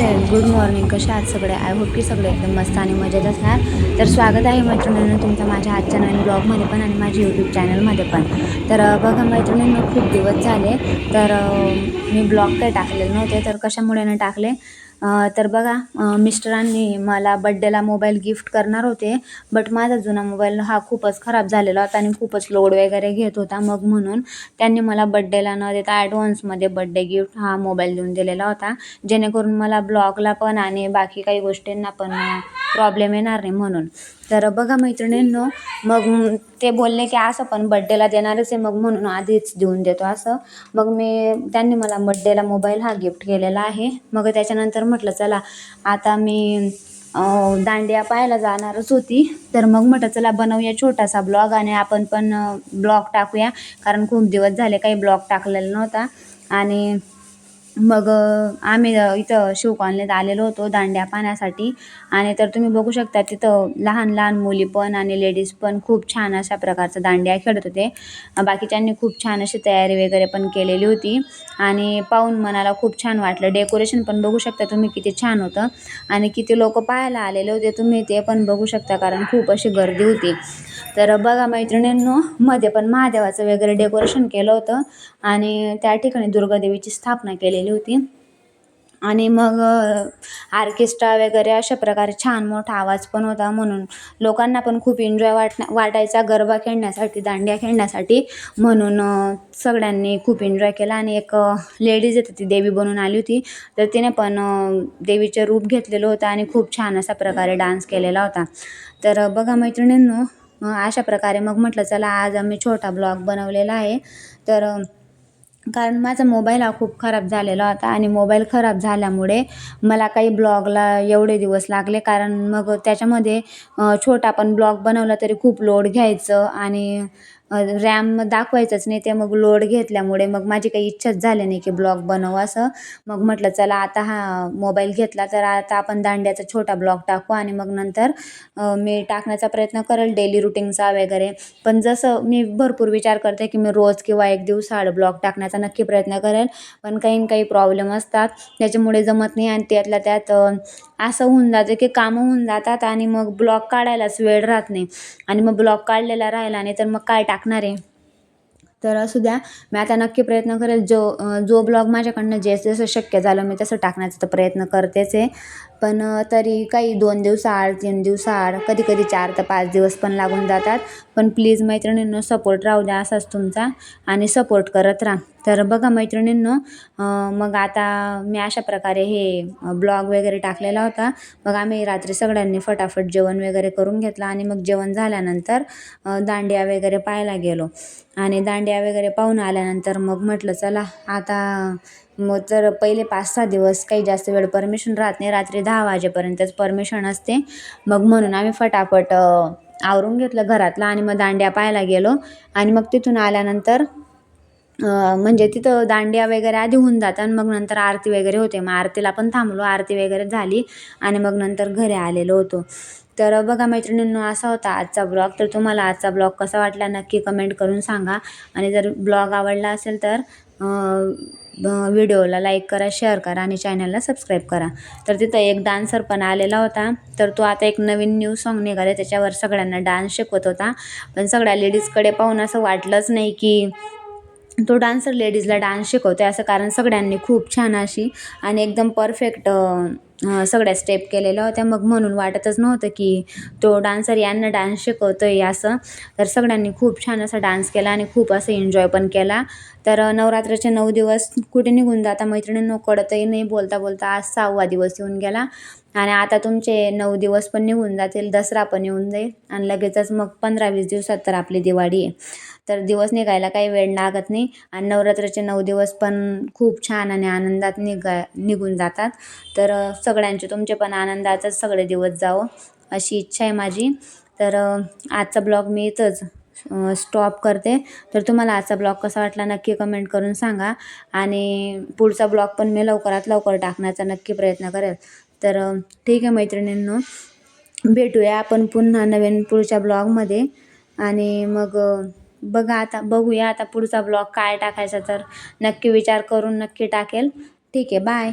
Friend good morning कसे आहात सगळे? आय होप की सगळे एकदम मस्त आणि मजेत असणार तर स्वागत आहे मैत्रिणींनो तुमचं माझ्या आजच्या नवीन ब्लॉगमध्ये पण आणि माझ्या यूट्यूब चॅनलमध्ये पण. तर बघा मैत्रिणींनो खूप दिवस झाले. तर मी ब्लॉग काही टाकलेले नव्हते. तर कशामुळे न टाकले? तर बघा मिस्टरांनी मला बड्डेला मोबाईल गिफ्ट करणार होते बट माझा जुना मोबाईल हा खूपच खराब झालेला होता आणि खूपच लोड वगैरे घेत होता. मग म्हणून त्यांनी मला बड्डेला न देता ॲडव्हान्समध्ये बड्डे गिफ्ट हा मोबाईल देऊन दिलेला होता. जेणेकरून मला ब्लॉगला पण आणि बाकी काही गोष्टींना पण प्रॉब्लेम येणार नाही म्हणून. तर बघा मैत्रिणींनो मग ते बोलले की असं पण बड्डेला देणारच आहे मग म्हणून आधीच देऊन देतो असं. मग मी त्यांनी मला बड्डेला मोबाईल हा गिफ्ट केलेला आहे. मग त्याच्यानंतर म्हटलं चला आता मी दांडिया पाहायला जाणारच होती. तर मग म्हटलं चला बनवूया छोटासा ब्लॉग आणि आपण पण ब्लॉग टाकूया. कारण खूप दिवस झाले काही ब्लॉग टाकलेला नव्हता. आणि मग आम्ही इथं शिव कॉलनीत आलेलो होतो दांड्या पाहण्यासाठी आणि तर तुम्ही बघू शकता तिथं लहान लहान मुली पण आणि लेडीज पण खूप छान अशा प्रकारचं दांड्या खेळत होते. बाकीच्यांनी खूप छान अशी तयारी वगैरे पण केलेली होती. आणि पाहून मनाला खूप छान वाटलं. डेकोरेशन पण बघू शकता तुम्ही किती छान होतं. आणि किती लोक पाहायला आलेले होते तुम्ही ते पण बघू शकता कारण खूप अशी गर्दी होती. तर बघा मैत्रिणींनो मध्ये पण महादेवाचं वगैरे डेकोरेशन केलं होतं. आणि त्या ठिकाणी दुर्गादेवीची स्थापना केलेली होती. आणि मग आर्केस्ट्रा वगैरे अशा प्रकारे छान मोठा आवाज पण होता म्हणून. लोकांना पण खूप एन्जॉय वाटण्या वाटायचा गरबा खेळण्यासाठी दांडिया खेळण्यासाठी म्हणून सगळ्यांनी खूप एन्जॉय केला. आणि एक लेडीज येते ती देवी बनून आली होती. तर तिने पण देवीचे रूप घेतलेलं होतं आणि खूप छान अशा प्रकारे डान्स केलेला होता. तर बघा मैत्रिणींनो अशा प्रकारे मग म्हटलं चला आज आम्ही छोटा ब्लॉग बनवलेला आहे. तर कारण माझा मोबाईल हा खूप खराब झालेला होता आणि मोबाईल खराब झाल्यामुळे मला काही ब्लॉगला एवढे दिवस लागले. कारण मग त्याच्यामध्ये छोटा पण ब्लॉग बनवला तरी खूप लोड घ्यायचं आणि रॅम दाखवायचंच नाही ते मग लोड घेतल्यामुळे मग माझी काही इच्छाच झाली नाही की ब्लॉग बनवू असं. मग म्हटलं चला आता हा मोबाईल घेतला तर आता आपण दांड्याचा छोटा ब्लॉग टाकू आणि मग नंतर मी टाकण्याचा प्रयत्न करेल डेली रुटीनचा वगैरे. पण जसं मी भरपूर विचार करते की मी रोज किंवा एक दिवस आड ब्लॉग टाकण्याचा नक्की प्रयत्न करेल. पण काही काही प्रॉब्लेम असतात. त्याच्यामुळे जमत नाही आणि त्यातल्या त्यात असं होऊन जातं की कामं होऊन जातात आणि मग ब्लॉग काढायलाच वेळ राहत नाही. आणि मग ब्लॉग काढलेला राहिला नाही तर मग काय टाकणार आहे? तर असू द्या मी आता नक्की प्रयत्न करेल जो जो ब्लॉग माझ्याकडनं जे जसं शक्य झालं मी तसं टाकण्याचा तर प्रयत्न करतेच आहे. पण तरी काही दोन दिवसाआड तीन दिवसाआड कधी कधी चार ते पाच दिवस पण लागून जातात. पण प्लीज मैत्रिणींनो सपोर्ट राहू द्या असाच तुमचा आणि सपोर्ट करत राहा. तर बघा मैत्रिणींनो मग आता मी अशा प्रकारे हे ब्लॉग वगैरे टाकलेला होता. मग आम्ही रात्री सगळ्यांनी फटाफट जेवण वगैरे करून घेतलं आणि मग जेवण झाल्यानंतर दांडिया वगैरे पाहायला गेलो. आणि दांडिया वगैरे पाहून आल्यानंतर मग म्हटलं चला आता मग तर पहिले पाच सहा दिवस काही जास्त वेळ परमिशन राहत नाही. रात्री दहा वाजेपर्यंतच परमिशन असते. मग म्हणून आम्ही फटाफट आवरून घेतलं घरातलं आणि मग दांड्या पाहायला गेलो. आणि मग तिथून आल्यानंतर म्हणजे तिथं दांडिया वगैरे आधी होऊन जातं आणि मग नंतर आरती वगैरे होते. मग आरतीला पण थांबलो. आरती वगैरे झाली आणि मग नंतर घरी आलेलो होतो. तर बघा मैत्रिणींनो असा होता आजचा ब्लॉग. तर तुम्हाला आजचा ब्लॉग कसा वाटला नक्की कमेंट करून सांगा. आणि जर ब्लॉग आवडला असेल तर व्हिडिओला लाईक करा शेअर करा आणि चॅनलला सबस्क्राईब करा. तर तिथं एक डान्सर पण आलेला होता. तर तो आता एक नवीन न्यू सॉन्ग निघाले त्याच्यावर सगळ्यांना डान्स शिकवत होता. पण सगळ्या लेडीजकडे पाहून असं वाटलंच नाही की तो डान्सर लेडीजला डान्स शिकवतो आहे असं कारण सगळ्यांनी खूप छान अशी आणि एकदम परफेक्ट सगळ्या स्टेप केलेल्या होत्या. मग म्हणून वाटतच नव्हतं की तो डान्सर यांना डान्स शिकवतो आहे असं. तर सगळ्यांनी खूप छान असा डान्स केला आणि खूप असं एन्जॉय पण केला. तर नवरात्राचे नऊ दिवस कुठे निघून जाता मैत्रिणींनो कळतही नाही. बोलता बोलता आज सहावा दिवस येऊन गेला. आणि आता तुमचे नऊ दिवस पण निघून जातील दसरा पण येऊन जाईल आणि लगेचच मग पंधरा वीस दिवसात तर आपली दिवाळी आहे. तर दिवस निघायला काही वेळ लागत नाही आणि नवरात्राचे नऊ दिवस पण खूप छान आणि आनंदात निघा निघून जातात. तर सगळ्यांचे तुमचे पण आनंदातच सगळे दिवस जावं अशी इच्छा आहे माझी. तर आजचा ब्लॉग मी इथंच स्टॉप करते. तर तुम्हाला आजचा ब्लॉग कसा वाटला नक्की कमेंट करून सांगा आणि पुढचा ब्लॉग पण मी लवकरात लवकर टाकण्याचा नक्की प्रयत्न करेल. तर ठीक आहे मैत्रिणींनो. भेटूया आपण पुन्हा नवीन पुढच्या ब्लॉगमध्ये. आणि मग बघा आता बघूया आता पुढचा ब्लॉग काय टाकायचा तर. नक्की विचार करून नक्की टाकेल. ठीक आहे बाय.